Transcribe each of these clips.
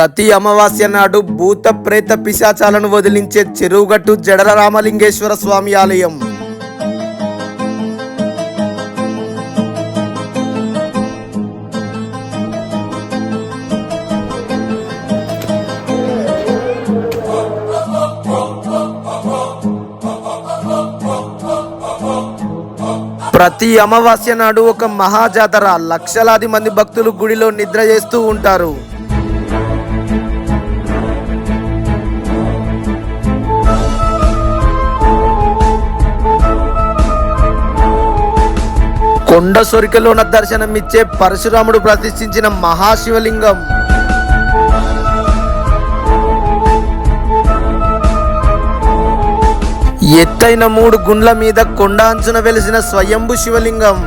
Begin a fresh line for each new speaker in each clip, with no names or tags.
ప్రతి అమావాస్య నాడు భూత ప్రేత పిశాచాలను వదిలించే చెరువుగట్టు జడల రామలింగేశ్వర స్వామి ఆలయం. ప్రతి అమావాస్య నాడు ఒక మహాజాతర లక్షలాది మంది భక్తులు గుడిలో నిద్ర చేస్తూ ఉంటారు. కొండ సొరికలోన దర్శనమిచ్చే పరశురాముడు ప్రతిష్ఠించిన మహాశివలింగం. ఎత్తైన మూడు గుండ్ల మీద కొండ అంచున వెలిసిన స్వయంభు శివలింగం.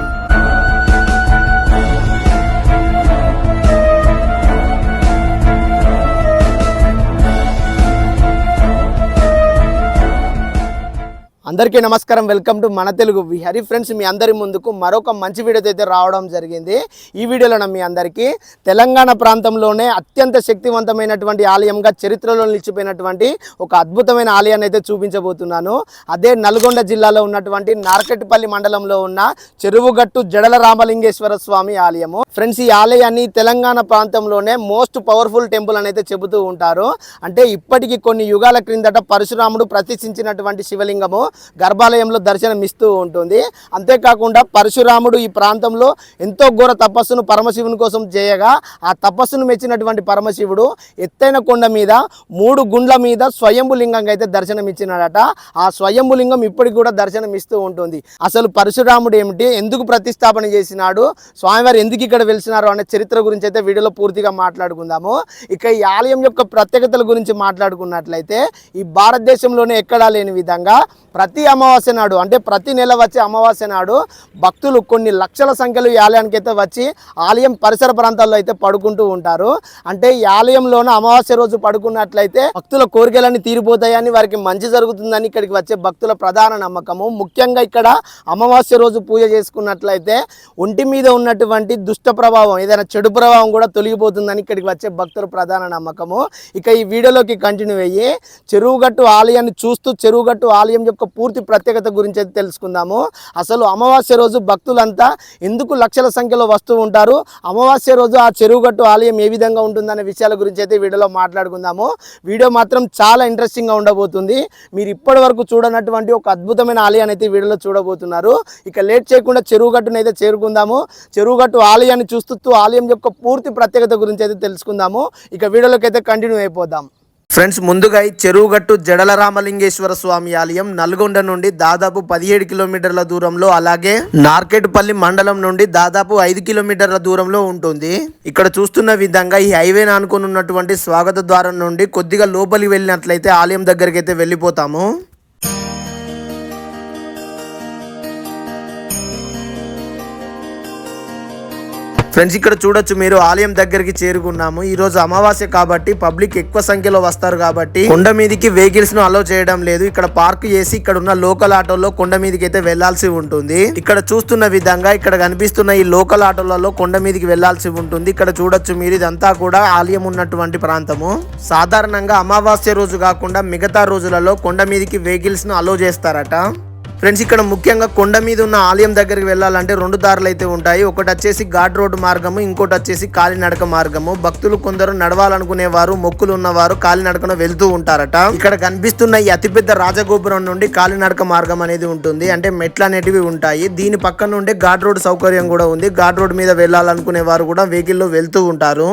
అందరికీ నమస్కారం. వెల్కమ్ టు మన తెలుగు హరి ఫ్రెండ్స్. మీ అందరి ముందుకు మరొక మంచి వీడియోతో అయితే రావడం జరిగింది. ఈ వీడియోలో మీ అందరికీ తెలంగాణ ప్రాంతంలోనే అత్యంత శక్తివంతమైనటువంటి ఆలయంగా చరిత్రలో నిలిచిపోయినటువంటి ఒక అద్భుతమైన ఆలయాన్ని అయితే చూపించబోతున్నాను. అదే నల్గొండ జిల్లాలో ఉన్నటువంటి నార్కెట్పల్లి మండలంలో ఉన్న చెరువుగట్టు జడల రామలింగేశ్వర స్వామి ఆలయము. ఫ్రెండ్స్ ఈ ఆలయాన్ని తెలంగాణ ప్రాంతంలోనే మోస్ట్ పవర్ఫుల్ టెంపుల్ అని అయితే చెబుతూ ఉంటారు. అంటే ఇప్పటికీ కొన్ని యుగాల క్రిందట పరశురాముడు ప్రతిష్ఠించినటువంటి శివలింగము. గర్భాలయంలో దర్శనం ఇస్తూ ఉంటుంది. అంతేకాకుండా పరశురాముడు ఈ ప్రాంతంలో ఎంతో ఘోర తపస్సును పరమశివుని కోసం చేయగా ఆ తపస్సును మెచ్చినటువంటి పరమశివుడు ఎత్తైన కొండ మీద మూడు గుండ్ల మీద స్వయంభులింగంగా అయితే దర్శనం ఇచ్చినాడట. ఆ స్వయంభులింగం ఇప్పటికి కూడా దర్శనం ఇస్తూ ఉంటుంది. అసలు పరశురాముడు ఏమిటి? ఎందుకు ప్రతిష్టాపన చేసినాడు? స్వామివారు ఎందుకు ఇక్కడ వెలిసినారు? అనే చరిత్ర గురించి అయితే వీడియోలో పూర్తిగా మాట్లాడుకుందాము. ఇక ఈ ఆలయం యొక్క ప్రత్యేకతల గురించి మాట్లాడుకున్నట్లయితే ఈ భారతదేశంలోనే ఎక్కడా లేని విధంగా ప్రతి ప్రతి అమావాస్య నాడు అంటే ప్రతి నెల వచ్చే అమావాస్య నాడు భక్తులు కొన్ని లక్షల సంఖ్యలో ఈ ఆలయానికి అయితే వచ్చి ఆలయం పరిసర ప్రాంతాల్లో అయితే పడుకుంటూ ఉంటారు. అంటే ఈ ఆలయంలోన అమావాస్య రోజు పడుకున్నట్లయితే భక్తుల కోరికలన్నీ తీరిపోతాయని వారికి మంచి జరుగుతుందని ఇక్కడికి వచ్చే భక్తుల ప్రధాన నమ్మకము. ముఖ్యంగా ఇక్కడ అమావాస్య రోజు పూజ చేసుకున్నట్లయితే ఒంటి మీద ఉన్నటువంటి దుష్ట ప్రభావం ఏదైనా చెడు ప్రభావం కూడా తొలగిపోతుందని ఇక్కడికి వచ్చే భక్తుల ప్రధాన నమ్మకము. ఇక ఈ వీడియోలోకి కంటిన్యూ అయ్యి చెరువుగట్టు ఆలయాన్ని చూస్తూ చెరువుగట్టు ఆలయం యొక్క పూర్తి ప్రత్యేకత గురించి అయితే తెలుసుకుందాము. అసలు అమావాస్య రోజు భక్తులంతా ఎందుకు లక్షల సంఖ్యలో వస్తూ ఉంటారు? అమావాస్య రోజు ఆ చెరువుగట్టు ఆలయం ఏ విధంగా ఉంటుందనే విషయాల గురించి అయితే వీడియోలో మాట్లాడుకుందాము. వీడియో మాత్రం చాలా ఇంట్రెస్టింగ్గా ఉండబోతుంది. మీరు ఇప్పటి వరకు చూడనటువంటి ఒక అద్భుతమైన ఆలయాన్ని అయితే వీడియోలో చూడబోతున్నారు. ఇక లేట్ చేయకుండా చెరువుగట్టును అయితే చేరుకుందాము. చెరువుగట్టు ఆలయాన్ని చూస్తూ ఆలయం యొక్క పూర్తి ప్రత్యేకత గురించి అయితే తెలుసుకుందాము. ఇక వీడియోలోకి అయితే కంటిన్యూ అయిపోదాం. ఫ్రెండ్స్ ముందుగా ఈ చెరువుగట్టు జడల రామలింగేశ్వర స్వామి ఆలయం నల్గొండ నుండి దాదాపు పదిహేడు కిలోమీటర్ల దూరంలో అలాగే నార్కెట్పల్లి మండలం నుండి దాదాపు ఐదు కిలోమీటర్ల దూరంలో ఉంటుంది. ఇక్కడ చూస్తున్న విధంగా ఈ హైవే అనుకుని ఉన్నటువంటి స్వాగత ద్వారం నుండి కొద్దిగా లోపలికి వెళ్ళినట్లయితే ఆలయం దగ్గరికి అయితే వెళ్ళిపోతాము. ఫ్రెండ్స్ ఇక్కడ చూడొచ్చు మీరు ఆలయం దగ్గరికి చేరుకున్నాము. ఈ రోజు అమావాస్య కాబట్టి పబ్లిక్ ఎక్కువ సంఖ్యలో వస్తారు కాబట్టి కొండ మీదకి వెహికల్స్ను అలో చేయడం లేదు. ఇక్కడ పార్క్ చేసి ఇక్కడ ఉన్న లోకల్ ఆటోలో కొండ మీదకి అయితే వెళ్ళాల్సి ఉంటుంది. ఇక్కడ చూస్తున్న విధంగా ఇక్కడ కనిపిస్తున్న ఈ లోకల్ ఆటోలలో కొండ మీదకి వెళ్ళాల్సి ఉంటుంది. ఇక్కడ చూడొచ్చు మీరు ఇదంతా కూడా ఆలయం ఉన్నటువంటి ప్రాంతము. సాధారణంగా అమావాస్య రోజు కాకుండా మిగతా రోజులలో కొండ మీదకి వెహికల్స్ను అలో చేస్తారట. ఫ్రెండ్స్ ఇక్కడ ముఖ్యంగా కొండ మీద ఉన్న ఆలయం దగ్గరికి వెళ్ళాలంటే రెండు దారులు అయితే ఉంటాయి. ఒకటి వచ్చేసి ఘాట్ రోడ్ మార్గము ఇంకోటి వచ్చేసి కాలినడక మార్గము. భక్తులు కొందరు నడవాలనుకునేవారు మొక్కులు ఉన్నవారు కాలినడకన వెళ్తూ ఉంటారట. ఇక్కడ కనిపిస్తున్న ఈ అతిపెద్ద రాజగోపురం నుండి కాలినడక మార్గం అనేది ఉంటుంది. అంటే మెట్లు అనేటివి ఉంటాయి. దీని పక్కన నుండి ఘాట్ రోడ్ సౌకర్యం కూడా ఉంది. ఘాట్ రోడ్ మీద వెళ్ళాలనుకునే వారు కూడా వెహికల్లో వెళ్తూ ఉంటారు.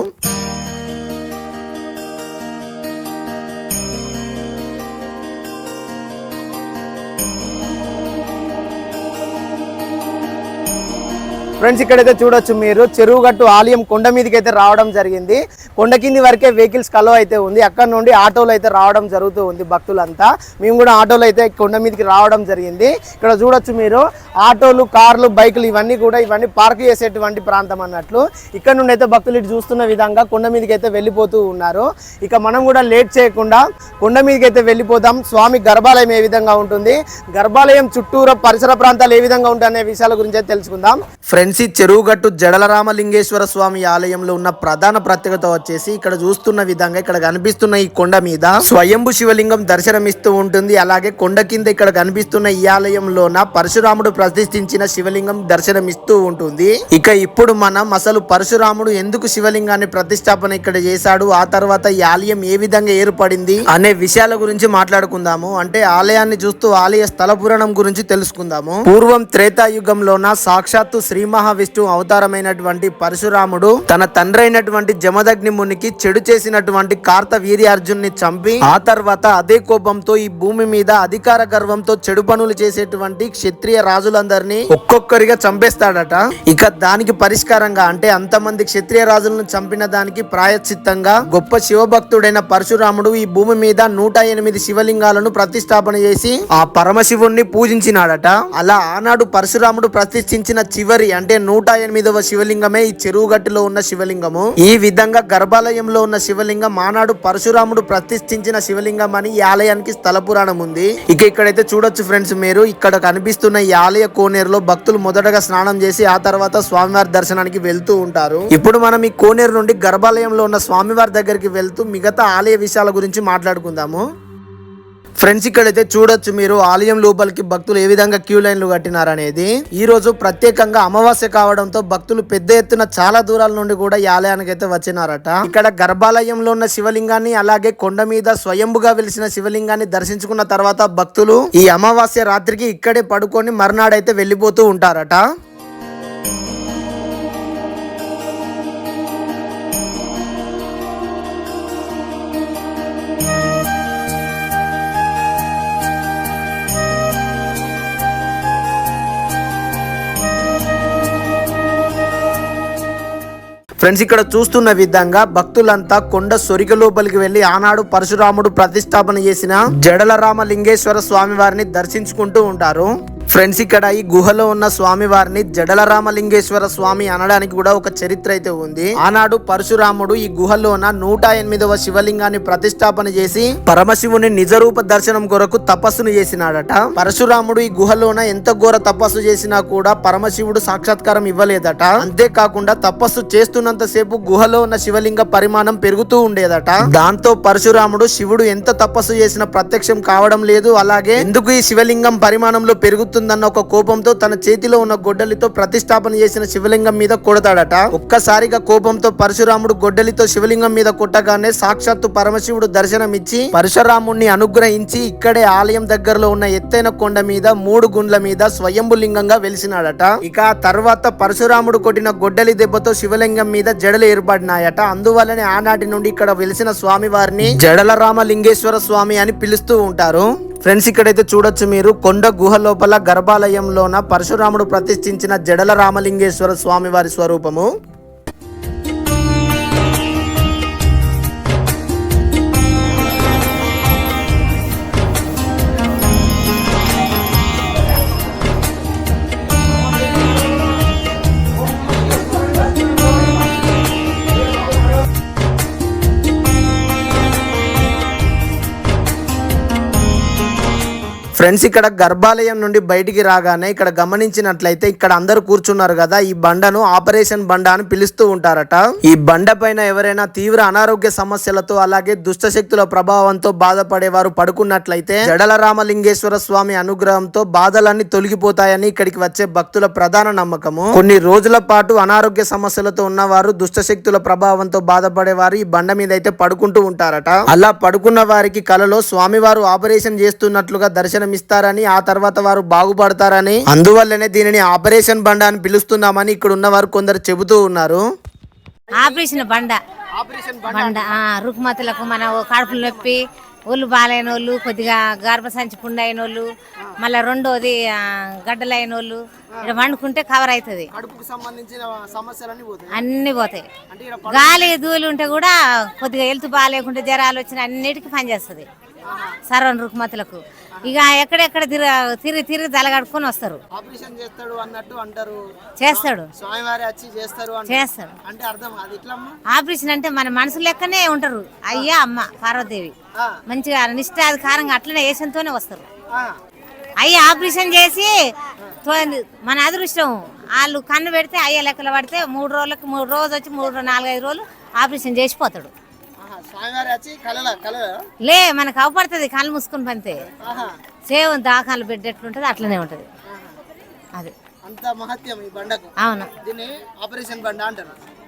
ఫ్రెండ్స్ ఇక్కడైతే చూడొచ్చు మీరు. చెరువుగట్టు ఆలయం కొండ మీదకి అయితే రావడం జరిగింది. కొండ కింది వరకే వెహికల్స్ కలవ అయితే ఉంది. అక్కడ నుండి ఆటోలు అయితే రావడం జరుగుతూ ఉంది భక్తులంతా. మేము కూడా ఆటోలు అయితే కొండ మీదకి రావడం జరిగింది. ఇక్కడ చూడొచ్చు మీరు. ఆటోలు కార్లు బైకులు ఇవన్నీ కూడా ఇవన్నీ పార్క్ చేసేటువంటి ప్రాంతం అన్నట్లు. ఇక్కడ నుండి అయితే భక్తులు ఇటు చూస్తున్న విధంగా కొండ మీదకి అయితే వెళ్ళిపోతూ ఉన్నారు. ఇక మనం కూడా లేట్ చేయకుండా కొండ మీదకి అయితే వెళ్ళిపోదాం. స్వామి గర్భాలయం ఏ విధంగా ఉంటుంది? గర్భాలయం చుట్టూరా పరిసర ప్రాంతాలు ఏ విధంగా ఉంటాయి అనే విషయాల గురించి తెలుసుకుందాం. ఫ్రెండ్స్ ఎన్సి ఈ చెరువుగట్టు జడలరామలింగేశ్వర స్వామి ఆలయంలో ఉన్న ప్రధాన ప్రత్యేకత వచ్చేసి ఇక్కడ చూస్తున్న విధంగా ఇక్కడ కనిపిస్తున్న ఈ కొండ మీద స్వయంభు శివలింగం దర్శనమిస్తూ ఉంటుంది. అలాగే కొండ కింద ఇక్కడ కనిపిస్తున్న ఈ ఆలయంలోన పరశురాముడు ప్రతిష్ఠించిన శివలింగం దర్శనమిస్తూ ఉంటుంది. ఇక ఇప్పుడు మనం అసలు పరశురాముడు ఎందుకు శివలింగాన్ని ప్రతిష్టాపన ఇక్కడ చేశాడు? ఆ తర్వాత ఈ ఆలయం ఏ విధంగా ఏర్పడింది? అనే విషయాల గురించి మాట్లాడుకుందాము. అంటే ఆలయాన్ని చూస్తూ ఆలయ స్థల పురాణం గురించి తెలుసుకుందాము. పూర్వం త్రేతాయుగంలోన సాక్షాత్తు శ్రీ మహావిష్ణువు అవతారమైనటువంటి పరశురాముడు తన తండ్రి అయినటువంటి జమదగ్ని మునికి చెడు చేసినటువంటి కార్త వీర్యార్జున్ని చంపి ఆ తర్వాత అదే కోపంతో ఈ భూమి మీద అధికార గర్వంతో చెడు పనులు చేసేటువంటి క్షత్రియ రాజులందరినీ ఒక్కొక్కరిగా చంపేస్తాడట. ఇక దానికి పరిష్కారంగా అంటే అంతమంది క్షత్రియ రాజులను చంపిన దానికి ప్రాయశ్చిత్తంగా గొప్ప శివభక్తుడైన పరశురాముడు ఈ భూమి మీద నూట ఎనిమిది శివలింగాలను ప్రతిష్టాపన చేసి ఆ పరమశివుణ్ణి పూజించినాడట. అలా ఆనాడు పరశురాముడు ప్రతిష్ఠించిన చివరి అంటే నూట ఎనిమిదవ శివలింగమే ఈ చెరువుగట్టులో ఉన్న శివలింగము. ఈ విధంగా గర్భాలయంలో ఉన్న శివలింగం ఆనాడు పరశురాముడు ప్రతిష్ఠించిన శివలింగం అని ఈ ఆలయానికి స్థల పురాణం ఉంది. ఇక ఇక్కడైతే చూడొచ్చు ఫ్రెండ్స్ మీరు ఇక్కడ కనిపిస్తున్న ఈ ఆలయ కోనేరులో భక్తులు మొదటగా స్నానం చేసి ఆ తర్వాత స్వామివారి దర్శనానికి వెళ్తూ ఉంటారు. ఇప్పుడు మనం ఈ కోనేరు నుండి గర్భాలయంలో ఉన్న స్వామివారి దగ్గరికి వెళ్తూ మిగతా ఆలయ విషయాల గురించి మాట్లాడుకుందాము. ఫ్రెండ్స్ ఇక్కడైతే చూడొచ్చు మీరు ఆలయం లోపలికి భక్తులు ఏ విధంగా క్యూ లైన్లు కట్టినారనేది. ఈ రోజు ప్రత్యేకంగా అమావాస్య కావడంతో భక్తులు పెద్ద ఎత్తున చాలా దూరాల నుండి కూడా ఈ ఆలయానికి అయితే వచ్చినారట. ఇక్కడ గర్భాలయంలో ఉన్న శివలింగాన్ని అలాగే కొండ మీద స్వయంభుగా వెలిసిన శివలింగాన్ని దర్శించుకున్న తర్వాత భక్తులు ఈ అమావాస్య రాత్రికి ఇక్కడే పడుకొని మర్నాడైతే వెళ్ళిపోతూ ఉంటారట. ఫ్రెండ్స్ ఇక్కడ చూస్తున్న విధంగా భక్తులంతా కొండ సొరిక లోపలికి వెళ్ళి ఆనాడు పరశురాముడు ప్రతిష్టాపన చేసిన జడల రామలింగేశ్వర స్వామి వారిని దర్శించుకుంటూ ఉంటారు. ఫ్రెండ్స్ ఇక్కడ ఈ గుహలో ఉన్న స్వామి వారిని జడల రామలింగేశ్వర స్వామి అనడానికి కూడా ఒక చరిత్ర అయితే ఉంది. ఆనాడు పరశురాముడు ఈ గుహలోన నూట ఎనిమిదవ శివలింగాన్ని ప్రతిష్టాపన చేసి పరమశివుని నిజరూప దర్శనం కొరకు తపస్సును చేసినాడట. పరశురాముడు ఈ గుహలోన ఎంత ఘోర తపస్సు చేసినా కూడా పరమశివుడు సాక్షాత్కారం ఇవ్వలేదట. అంతేకాకుండా తపస్సు చేస్తున్నంత సేపు గుహలో ఉన్న శివలింగ పరిమాణం పెరుగుతూ ఉండేదట. దాంతో పరశురాముడు శివుడు ఎంత తపస్సు చేసినా ప్రత్యక్షం కావడం లేదు. అలాగే ఎందుకు ఈ శివలింగం పరిమాణంలో పెరుగుతుందన్న ఒక కోపంతో తన చేతిలో ఉన్న గొడ్డలితో ప్రతిష్టాపన చేసిన శివలింగం మీద కొడతాడట. ఒక్కసారిగా కోపంతో పరశురాముడు గొడ్డలితో శివలింగం మీద కొట్టగానే సాక్షాత్తు పరమశివుడు దర్శనమిచ్చి పరశురాముణ్ణి అనుగ్రహించి ఇక్కడే ఆలయం దగ్గరలో ఉన్న ఎత్తైన కొండ మీద మూడు గుండ్ల మీద స్వయంభులింగంగా వెలిసినాడట. ఇక తర్వాత పరశురాముడు కొట్టిన గొడ్డలి దెబ్బతో శివలింగం మీద జడలు ఏర్పడినాయట. అందువల్లనే ఆనాటి నుండి ఇక్కడ వెలిసిన స్వామి వారిని జడల రామలింగేశ్వర స్వామి అని పిలుస్తూ ఉంటారు. ఫ్రెండ్స్ ఇక్కడైతే చూడొచ్చు మీరు కొండ గుహ లోపల గర్భాలయంలోన పరశురాముడు ప్రతిష్ఠించిన జడల రామలింగేశ్వర స్వామివారి స్వరూపము. ఫ్రెండ్స్ ఇక్కడ గర్భాలయం నుండి బయటికి రాగానే ఇక్కడ గమనించినట్లయితే ఇక్కడ అందరూ కూర్చున్నారు కదా ఈ బండను ఆపరేషన్ బండ అని పిలుస్తూ ఉంటారట. ఈ బండ పైన ఎవరైనా తీవ్ర అనారోగ్య సమస్యలతో అలాగే దుష్ట శక్తుల ప్రభావంతో బాధపడేవారు పడుకున్నట్లయితే జడల రామలింగేశ్వర స్వామి అనుగ్రహంతో బాధలన్నీ తొలగిపోతాయని ఇక్కడికి వచ్చే భక్తుల ప్రధాన నమ్మకము. కొన్ని రోజుల పాటు అనారోగ్య సమస్యలతో ఉన్నవారు దుష్ట శక్తుల ప్రభావంతో బాధపడేవారు ఈ బండ మీద అయితే పడుకుంటూ ఉంటారట. అలా పడుకున్న వారికి కలలో స్వామివారు ఆపరేషన్ చేస్తున్నట్లుగా దర్శనం దర్శనమిస్తారని ఆ తర్వాత వారు బాగుపడతారని అందువల్లనే దీనిని ఆపరేషన్ బండ అని పిలుస్తున్నామని ఇక్కడ ఉన్నవారు కొందరు చెబుతూ ఉన్నారు.
ఆపరేషన్ బండ. బండ. రుగ్మతులకు మన కడుపులు నొప్పి ఒళ్ళు బాలైన వాళ్ళు కొద్దిగా గర్భసంచి పుండు అయిన వాళ్ళు మళ్ళీ రెండోది ఆ, గడ్డలు అయిన వాళ్ళు ఇక్కడ వండుకుంటే కవర్ అవుతుంది. అన్ని పోతాయి. గాలి దూలు ఉంటే కూడా కొద్దిగా హెల్త్ బాగాలేకుంటే జ్వరాలు వచ్చిన అన్నిటికీ పనిచేస్తుంది. సర్వం రుగ్మతులకు ఇక ఎక్కడెక్కడ తిరిగి తిరిగి తలగడుకొని వస్తారు.
ఆపరేషన్ చేస్తాడు అన్నట్టు అంటారు.
చేస్తాడు.
స్వామివారి వచ్చి చేస్తారు అంటారు.
చేస్తాడు
అంటే అర్థం అది ఇట్లమ్మా
ఆపరేషన్ అంటే మన మనసు లెక్కనే ఉంటారు. అయ్యా అమ్మ పార్వతీదేవి. మంచిగా నిష్ఠాధికారంగా అట్లనే వేసంతోనే వస్తారు. అయ్యి ఆపరేషన్ చేసి మన అదృష్టం. వాళ్ళు కన్ను పెడితే అయ్యే లెక్కలు పడితే మూడు రోజులకు మూడు రోజు వచ్చి మూడు నాలుగైదు రోజులు ఆపరేషన్ చేసిపోతాడు
స్వామివారి వచ్చి
లే మనకు అవపడుతుంది కళ్ళు మూసుకుని పంతే. సేవ దాఖలు పెట్టి ఎట్లుంటుంది అట్లనే ఉంటుంది. అది.
అంత మహత్యం ఈ బండకు.
అవును.
దీన్ని ఆపరేషన్ బండ అంటారు.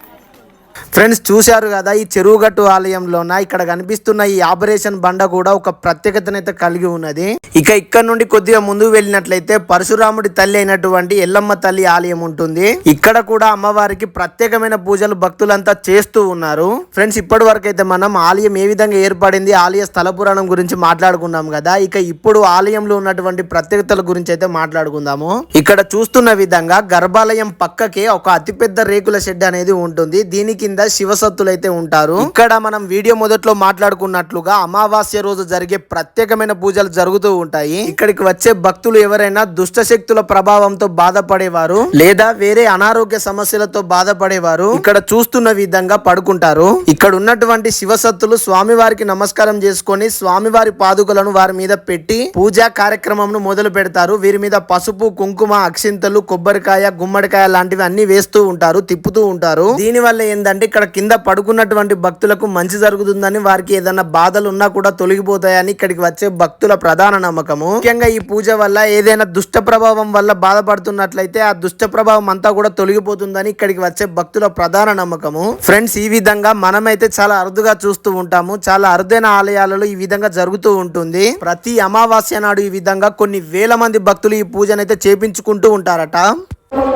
ఫ్రెండ్స్ చూశారు కదా ఈ చెరువుగట్టు ఆలయంలోన ఇక్కడ కనిపిస్తున్న ఈ ఆపరేషన్ బండ కూడా ఒక ప్రత్యేకతనైతే కలిగి ఉన్నది. ఇక ఇక్కడ నుండి కొద్దిగా ముందుకు వెళ్ళినట్లయితే పరశురాముడి తల్లి అయినటువంటి ఎల్లమ్మ తల్లి ఆలయం ఉంటుంది. ఇక్కడ కూడా అమ్మవారికి ప్రత్యేకమైన పూజలు భక్తులంతా చేస్తూ ఉన్నారు. ఫ్రెండ్స్ ఇప్పటి వరకు అయితే మనం ఆలయం ఏ విధంగా ఏర్పడింది ఆలయ స్థల పురాణం గురించి మాట్లాడుకున్నాం కదా. ఇక ఇప్పుడు ఆలయంలో ఉన్నటువంటి ప్రత్యేకతల గురించి అయితే మాట్లాడుకుందాము. ఇక్కడ చూస్తున్న విధంగా గర్భాలయం పక్కకే ఒక అతిపెద్ద రేకుల షెడ్ అనేది ఉంటుంది. దీనికి కింద శివసత్తులు అయితే ఉంటారు. ఇక్కడ మనం వీడియో మొదట్లో మాట్లాడుకున్నట్లుగా అమావాస్య రోజు జరిగే ప్రత్యేకమైన పూజలు జరుగుతూ ఉంటాయి. ఇక్కడికి వచ్చే భక్తులు ఎవరైనా దుష్ట శక్తుల ప్రభావంతో బాధపడేవారు లేదా వేరే అనారోగ్య సమస్యలతో బాధపడేవారు ఇక్కడ చూస్తున్న విధంగా పడుకుంటారు. ఇక్కడ ఉన్నటువంటి శివసత్తులు స్వామివారికి నమస్కారం చేసుకొని స్వామివారి పాదుకలను వారి మీద పెట్టి పూజా కార్యక్రమంను మొదలు పెడతారు. వీరి మీద పసుపు కుంకుమ అక్షింతలు కొబ్బరికాయ గుమ్మడికాయ లాంటివి అన్ని వేస్తూ ఉంటారు తిప్పుతూ ఉంటారు. దీని వల్ల ఏంటంటే ఇక్కడ కింద పడుకున్నటువంటి భక్తులకు మంచి జరుగుతుందని వారికి ఏదైనా బాధలు ఉన్నా కూడా తొలగిపోతాయని ఇక్కడికి వచ్చే భక్తుల ప్రధాన నమ్మకము. ముఖ్యంగా ఈ పూజ వల్ల ఏదైనా దుష్ట ప్రభావం వల్ల బాధపడుతున్నట్లయితే ఆ దుష్ట ప్రభావం అంతా కూడా తొలగిపోతుందని ఇక్కడికి వచ్చే భక్తుల ప్రధాన నమ్మకము. ఫ్రెండ్స్ ఈ విధంగా మనమైతే చాలా అరుదుగా చూస్తూ ఉంటాము. చాలా అరుదైన ఆలయాలలో ఈ విధంగా జరుగుతూ ఉంటుంది. ప్రతి అమావాస్య నాడు ఈ విధంగా కొన్ని వేల మంది భక్తులు ఈ పూజనైతే చేపించుకుంటూ ఉంటారట. అమ్మ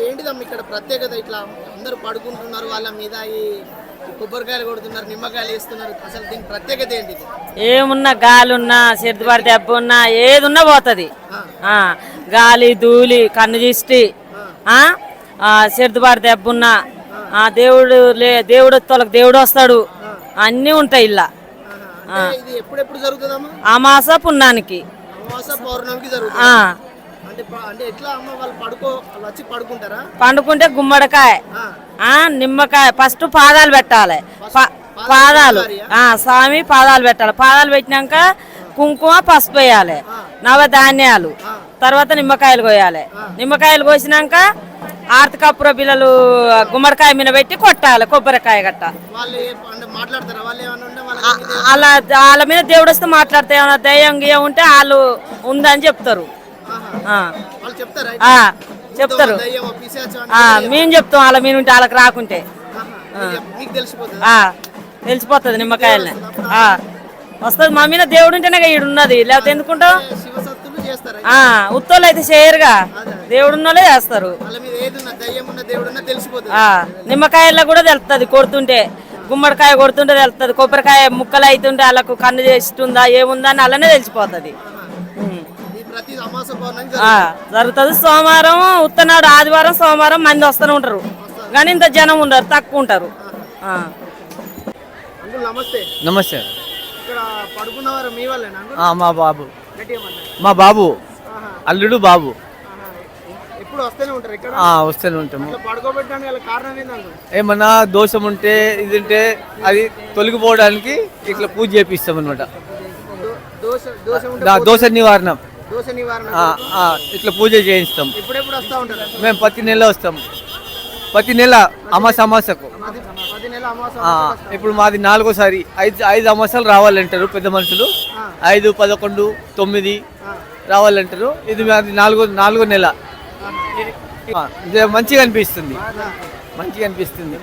ఏంటిదమ్మ ఇక్కడ ప్రత్యేకత? ఇట్లా అందరూ పడుకుంటున్నారు వాళ్ళ మీద ఈ కొబ్బరికాయలు కొడుతున్నారు నిమ్మకాయలు వేస్తున్నారు. అసలు దీని ప్రత్యేకత ఏంటిది?
ఏమున్నా గాలి ఉన్నా సిద్ధపడి దెబ్బ ఉన్నా ఏది ఉన్నా పోతుంది గాలి ధూళి కన్ను దిష్టి సిద్ధపడి దెబ్బ ఉన్నా ఆ, దేవుడు లే దేవుడు తొలకి దేవుడు వస్తాడు. అన్నీ ఉంటాయి ఇలా. అమాస పుణ్యానికి
అమావాస పౌర్ణమికి జరుగుతుంది.
ఆ,
అంటే ప- అంటే ఎట్లా అమ్మ వాళ్ళు పడుకో వాళ్ళు వచ్చి పడుకుంటారా?
పండుకుంటే గుమ్మడికాయ. నిమ్మకాయ. ఫస్ట్ పాదాలు పెట్టాలి. పాదాలు స్వామి పాదాలు పెట్టాలి. పాదాలు పెట్టినాక కుంకుమ పసుపు వేయాలి. నవధాన్యాలు. తర్వాత నిమ్మకాయలు కోయాలి. నిమ్మకాయలు కోసినాక ఆర్తి కప్పుర పిల్లలు గుమ్మడికాయ మీద పెట్టి కొట్టాలి కొబ్బరికాయ గట్ట. అలా వాళ్ళ మీద దేవుడు వస్తే మాట్లాడితే ఏమైనా దయ్యం గియ్యం ఉంటే వాళ్ళు ఉందని చెప్తారు.
చెప్తారా
మేము చెప్తాం వాళ్ళ మీద ఉంటే వాళ్ళకి రాకుంటే.
తెలిసిపోతుంది?
నిమ్మకాయలని. వస్తుంది? మా మీద దేవుడు ఉంటేనే ఈడు ఉన్నది. లేకపోతే ఎందుకుంటాం
శివసత్తులు చేస్తారా
ఆ, ఉత్తోళ్ళు అయితే చేయరుగా. దేవుడు ఉన్నోళ్ళే చేస్తారు. నిమ్మకాయల్లో కూడా తెలుస్తుంది కొడుతుంటే. గుమ్మడికాయ కొడుతుంటే తెలుస్తుంది కొబ్బరికాయ ముక్కలు అవుతుంటే వాళ్ళకు కన్ను చేస్తుందా ఏముందా అని అలానే తెలిసిపోతుంది. ఉమ్.
ఈ ప్రతి అమాస పౌర్ణమి
ఆ, జరుగుతుంది. సోమవారం ఉత్తనాడు ఆదివారం సోమవారం మంది వస్తూనే ఉంటారు. కానీ ఇంత జనం ఉండరు తక్కువ ఉంటారు.
నమస్తే.
నమస్తే.
మీ
బాబు. మా బాబు. అల్లుడు బాబు.
ఎప్పుడు వస్తూనే ఉంటారు ఇక్కడ
ఆ, వస్తూనే ఉంటాము.
పడుకోబెట్టడానికి గల కారణం
ఏమన్నా దోషం ఉంటే ఇది ఉంటే అది తొలగిపోవడానికి ఇట్లా పూజ చేపిస్తాం అనమాట
దో- దోష దోషం ఉంటే
దోష నివారణం.
దోష నివారణ.
ఆ, ఆ, ఇట్లా పూజ చేయిస్తాం.
ఎప్పుడెప్పుడు వస్తూ ఉంటారు?
మేము ప్రతి నెల వస్తాం. ప్రతి నెల అమాస అమాసకు ఇప్పుడు మాది నాలుగోసారి. ఐదు ఐదు అమాసాలు రావాలంటారు పెద్ద మనుషులు. ఐదు పదకొండు తొమ్మిది రావాలంటారు. ఇది మాది నాలుగో నాలుగో నెల. మంచిగా అనిపిస్తుంది. మంచిగా అనిపిస్తుంది.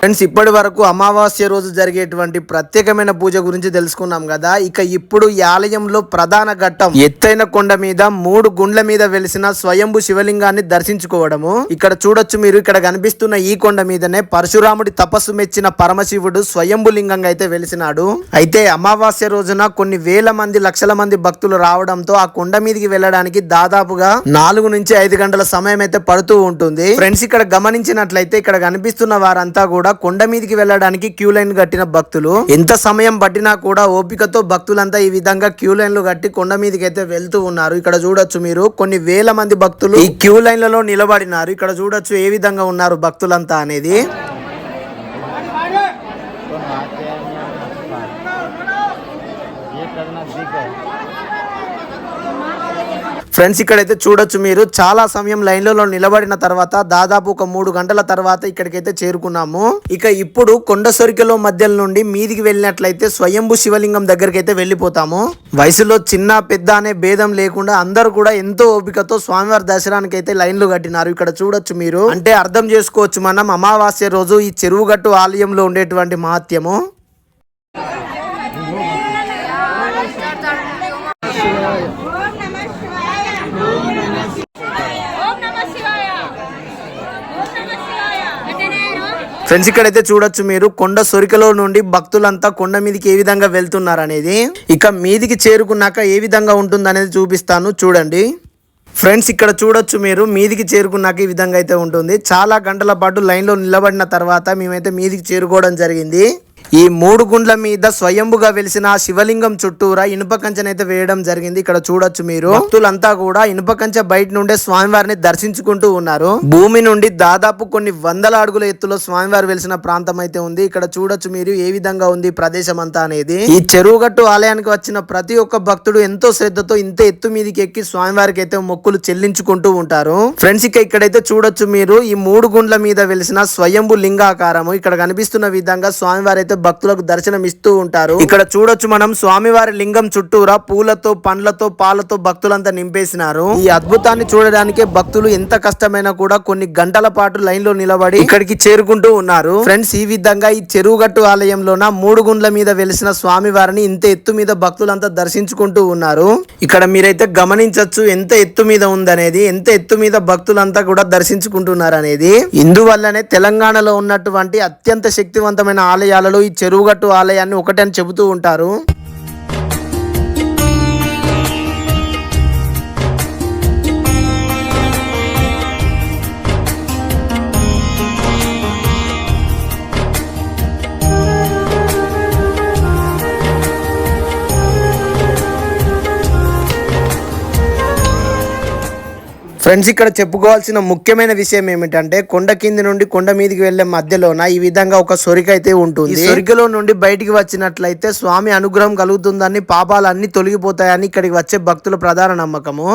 ఫ్రెండ్స్ ఇప్పటి వరకు అమావాస్య రోజు జరిగేటువంటి ప్రత్యేకమైన పూజ గురించి తెలుసుకున్నాం కదా. ఇక ఇప్పుడు ఈ ఆలయంలో ప్రధాన ఘట్టం ఎత్తైన కొండ మీద మూడు గుండ్ల మీద వెలిసిన స్వయంభు శివలింగాన్ని దర్శించుకోవడము. ఇక్కడ చూడొచ్చు మీరు ఇక్కడ కనిపిస్తున్న ఈ కొండ మీదనే పరశురాముడి తపస్సు మెచ్చిన పరమశివుడు స్వయంభు లింగంగా అయితే వెలిసినాడు. అయితే అమావాస్య రోజున కొన్ని వేల మంది లక్షల మంది భక్తులు రావడంతో ఆ కొండ మీదకి వెళ్ళడానికి దాదాపుగా నాలుగు నుంచి ఐదు గంటల సమయం అయితే పడుతూ ఉంటుంది. ఫ్రెండ్స్ ఇక్కడ గమనించినట్లయితే ఇక్కడ కనిపిస్తున్న వారంతా కూడా కూడా కొండ మీదకి వెళ్ళడానికి క్యూ లైన్ కట్టిన భక్తులు. ఎంత సమయం పట్టినా కూడా ఓపికతో భక్తులంతా ఈ విధంగా క్యూ లైన్లు కట్టి కొండ మీదకి అయితే వెళ్తూ ఉన్నారు. ఇక్కడ చూడొచ్చు మీరు కొన్ని వేల మంది భక్తులు ఈ క్యూ లైన్లలో నిలబడినారు. ఇక్కడ చూడొచ్చు ఏ విధంగా ఉన్నారు భక్తులంతా అనేది. ఫ్రెండ్స్ ఇక్కడైతే చూడొచ్చు మీరు. చాలా సమయం లైన్లలో నిలబడిన తర్వాత దాదాపు ఒక మూడు గంటల తర్వాత ఇక్కడికైతే చేరుకున్నాము. ఇక ఇప్పుడు కొండ సొరికలో మధ్యల నుండి మీదికి వెళ్ళినట్లయితే స్వయంభు శివలింగం దగ్గరికి అయితే వెళ్ళిపోతాము. వయసులో చిన్న పెద్ద అనే భేదం లేకుండా అందరూ కూడా ఎంతో ఓపికతో స్వామివారి దర్శనానికి అయితే లైన్లు కట్టినారు. ఇక్కడ చూడొచ్చు మీరు. అంటే అర్థం చేసుకోవచ్చు మనం అమావాస్య రోజు ఈ చెరువుగట్టు ఆలయంలో ఉండేటువంటి మహత్యము. ఫ్రెండ్స్ ఇక్కడైతే చూడొచ్చు మీరు. కొండ సొరికలో నుండి భక్తులంతా కొండ మీదకి ఏ విధంగా వెళ్తున్నారు అనేది ఇక మీదికి చేరుకున్నాక ఏ విధంగా ఉంటుంది అనేది చూపిస్తాను. చూడండి. ఫ్రెండ్స్ ఇక్కడ చూడొచ్చు మీరు. మీదికి చేరుకున్నాక ఈ విధంగా అయితే ఉంటుంది. చాలా గంటల పాటు లైన్లో నిలబడిన తర్వాత మేమైతే మీదికి చేరుకోవడం జరిగింది. ఈ మూడు గుండ్ల మీద స్వయంభుగా వెలిసిన శివలింగం చుట్టూరా ఇనుప కంచెనైతే వేయడం జరిగింది. ఇక్కడ చూడొచ్చు మీరు. భక్తులంతా కూడా ఇనుప కంచె బయట నుండే స్వామివారిని దర్శించుకుంటూ ఉన్నారు. భూమి నుండి దాదాపు కొన్ని వందల అడుగుల ఎత్తులో స్వామివారు వెలిసిన ప్రాంతం అయితే ఉంది. ఇక్కడ చూడొచ్చు మీరు ఏ విధంగా ఉంది ప్రదేశం అంతా అనేది. ఈ చెరువుగట్టు ఆలయానికి వచ్చిన ప్రతి ఒక్క భక్తుడు ఎంతో శ్రద్ధతో ఇంత ఎత్తు మీదకి ఎక్కి స్వామివారికి అయితే మొక్కులు చెల్లించుకుంటూ ఉంటారు. ఫ్రెండ్స్ ఇక ఇక్కడైతే చూడొచ్చు మీరు. ఈ మూడు గుండ్ల మీద వెలిసిన స్వయంభు లింగాకారము. ఇక్కడ కనిపిస్తున్న విధంగా స్వామివారి అయితే భక్తులకు దర్శనం ఇస్తూ ఉంటారు. ఇక్కడ చూడొచ్చు మనం స్వామివారి లింగం చుట్టూరా పూలతో పండ్లతో పాలతో భక్తులంతా నింపేసినారు. ఈ అద్భుతాన్ని చూడడానికే భక్తులు ఎంత కష్టమైనా కూడా కొన్ని గంటల పాటు లైన్లో నిలబడి ఇక్కడికి చేరుకుంటూ ఉన్నారు. ఫ్రెండ్స్ ఈ విధంగా ఈ చెరువుగట్టు ఆలయంలోన మూడు గుండ్ల మీద వెలిసిన స్వామివారిని ఇంత ఎత్తు మీద భక్తులంతా దర్శించుకుంటూ ఉన్నారు. ఇక్కడ మీరైతే గమనించొచ్చు ఎంత ఎత్తు మీద ఉందనేది ఎంత ఎత్తు మీద భక్తులంతా కూడా దర్శించుకుంటున్నారు అనేది ఇందువల్లనే తెలంగాణలో ఉన్నటువంటి అత్యంత శక్తివంతమైన ఆలయాలలో ఈ చెరువుగట్టు ఆలయాన్ని ఒకటని చెబుతూ ఉంటారు. ఫ్రెండ్స్ ఇక్కడ చెప్పుకోవాల్సిన ముఖ్యమైన విషయం ఏమిటంటే కొండ కింది నుండి కొండ మీదకి వెళ్ళే మధ్యలోన ఈ విధంగా ఒక సొరిక అయితే ఉంటుంది. సొరికలో నుండి బయటికి వచ్చినట్లయితే స్వామి అనుగ్రహం కలుగుతుందని పాపాలన్నీ తొలగిపోతాయని ఇక్కడికి వచ్చే భక్తుల ప్రధాన నమ్మకము.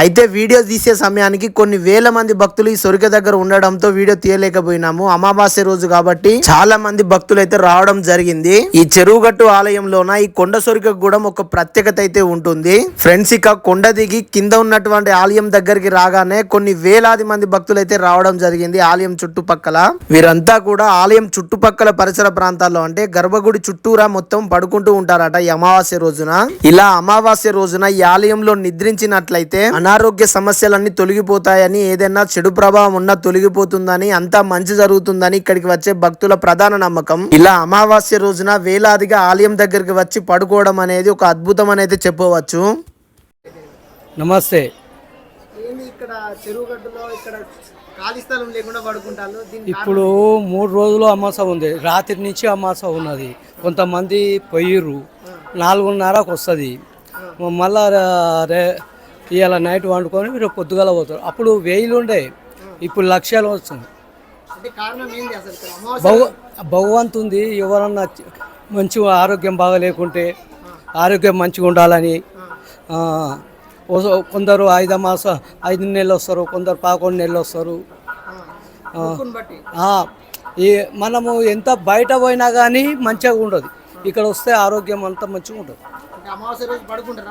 అయితే వీడియో తీసే సమయానికి కొన్ని వేల మంది భక్తులు ఈ సొరిక దగ్గర ఉండడంతో వీడియో తీయలేకపోయినాము. అమావాస్య రోజు కాబట్టి చాలా మంది భక్తులు అయితే రావడం జరిగింది. ఈ చెరువుగట్టు ఆలయంలోన ఈ కొండ సొరికకు కూడా ఒక ప్రత్యేకత అయితే ఉంటుంది. ఫ్రెండ్స్ ఇక కొండ దిగి కింద ఉన్నటువంటి ఆలయం దగ్గరికి రాగానే కొన్ని వేలాది మంది భక్తులు అయితే రావడం జరిగింది ఆలయం చుట్టుపక్కల. వీరంతా కూడా ఆలయం చుట్టుపక్కల పరిసర ప్రాంతాల్లో అంటే గర్భగుడి చుట్టూరా మొత్తం పడుకుంటూ ఉంటారట ఈ అమావాస్య రోజున. ఇలా అమావాస్య రోజున ఈ ఆలయంలో నిద్రించినట్లయితే అనారోగ్య సమస్యలన్నీ తొలగిపోతాయని ఏదైనా చెడు ప్రభావం ఉన్నా తొలగిపోతుందని అంతా మంచి జరుగుతుందని ఇక్కడికి వచ్చే భక్తుల ప్రధాన నమ్మకం. ఇలా అమావాస్య రోజున వేలాదిగా ఆలయం దగ్గరికి వచ్చి పడుకోవడం అనేది ఒక అద్భుతం అనేది చెప్పవచ్చు.
నమస్తే.
ఇక్కడ చెరువుగట్టులో ఇక్కడ ఖాళీ స్థలం లేకుండా పడుకుంటారు?
ఇప్పుడు మూడు రోజులు అమాస ఉంది. రాత్రి నుంచి అమాస ఉన్నది. కొంతమంది పొయ్యిర్రు నాలుగున్నరకు వస్తుంది. మళ్ళా రే ఇవాళ నైట్ వండుకొని రేపు పొద్దుగాల పోతారు. అప్పుడు వెయ్యిలు ఉండే ఇప్పుడు లక్ష్యాలు వస్తుంది. భగవ భగవంతుంది ఎవరన్నా మంచి ఆరోగ్యం బాగా లేకుంటే ఆరోగ్యం మంచిగా ఉండాలని. కొందరు ఐదు మాస ఐదు నెలలు వస్తారు కొందరు పదకొండు నెలలు వస్తారు. ఈ మనము ఎంత బయట పోయినా కానీ మంచిగా ఉండదు. ఇక్కడ వస్తే ఆరోగ్యం అంతా మంచిగా ఉంటుంది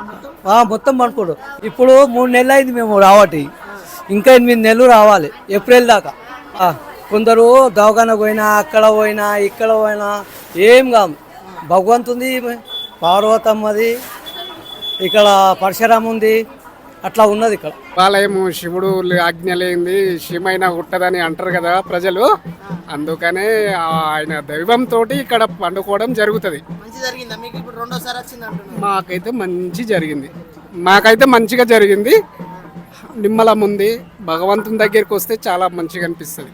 మొత్తం?
ఆ, ఇప్పుడు మూడు నెలలు అయింది మేము రావటి. ఇంకా ఎనిమిది నెలలు రావాలి. ఏప్రిల్ దాకా. కొందరు దవాఖాన పోయినా అక్కడ పోయినా ఇక్కడ పోయినా ఏం కాదు భగవంతుంది పార్వతమ్మది ఇక్కడ పరశురాం ఉంది అట్లా ఉన్నది ఇక్కడ.
దేవాలయము శివుడు ఆజ్ఞ లేనిది శివమైన ఉట్టదని అంటారు కదా ప్రజలు. అందుకనే ఆయన దైవంతో ఇక్కడ పండుకోవడం జరుగుతుంది.
మంచి జరిగిందా? మీకు ఇప్పుడు రెండోసారి వచ్చింది అంటున్నారు.
మాకైతే మంచి జరిగింది. మాకైతే మంచిగా జరిగింది. నిమ్మలం ఉంది. భగవంతుని దగ్గరికి వస్తే చాలా మంచిగా అనిపిస్తుంది.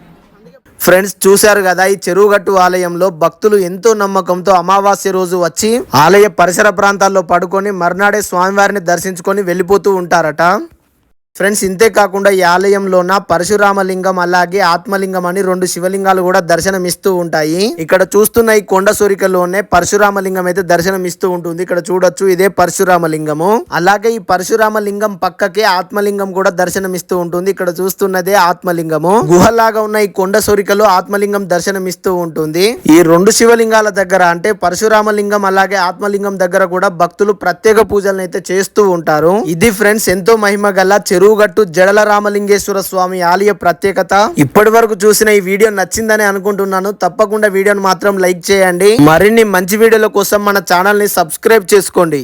ఫ్రెండ్స్ చూశారు కదా ఈ చెరువుగట్టు ఆలయంలో భక్తులు ఎంతో నమ్మకంతో అమావాస్య రోజు వచ్చి ఆలయ పరిసర ప్రాంతాల్లో పడుకొని మర్నాడే స్వామివారిని దర్శించుకొని వెళ్ళిపోతూ ఉంటారట. ఫ్రెండ్స్ ఇంతే కాకుండా ఈ ఆలయంలోన పరశురామలింగం అలాగే ఆత్మలింగం అని రెండు శివలింగాలు కూడా దర్శనమిస్తూ ఉంటాయి. ఇక్కడ చూస్తున్న ఈ కొండ సూరికలోనే పరశురామలింగం అయితే దర్శనమిస్తూ ఉంటుంది. ఇక్కడ చూడొచ్చు ఇదే పరశురామలింగము. అలాగే ఈ పరశురామలింగం పక్కకే ఆత్మలింగం కూడా దర్శనమిస్తూ ఉంటుంది. ఇక్కడ చూస్తున్నదే ఆత్మలింగము. గుహలాగా ఉన్న ఈ కొండ సూరికలో ఆత్మలింగం దర్శనమిస్తూ ఉంటుంది. ఈ రెండు శివలింగాల దగ్గర అంటే పరశురామలింగం అలాగే ఆత్మలింగం దగ్గర కూడా భక్తులు ప్రత్యేక పూజలను అయితే చేస్తూ ఉంటారు. ఇది ఫ్రెండ్స్ ఎంతో మహిమ గల చెరువుగట్టు జడల రామలింగేశ్వర స్వామి ఆలయ ప్రత్యేకత. ఇప్పటి వరకు చూసిన ఈ వీడియో నచ్చిందని అనుకుంటున్నాను. తప్పకుండా వీడియోను మాత్రం లైక్ చేయండి. మరిన్ని మంచి వీడియోల కోసం మన ఛానల్ని సబ్స్క్రైబ్ చేసుకోండి.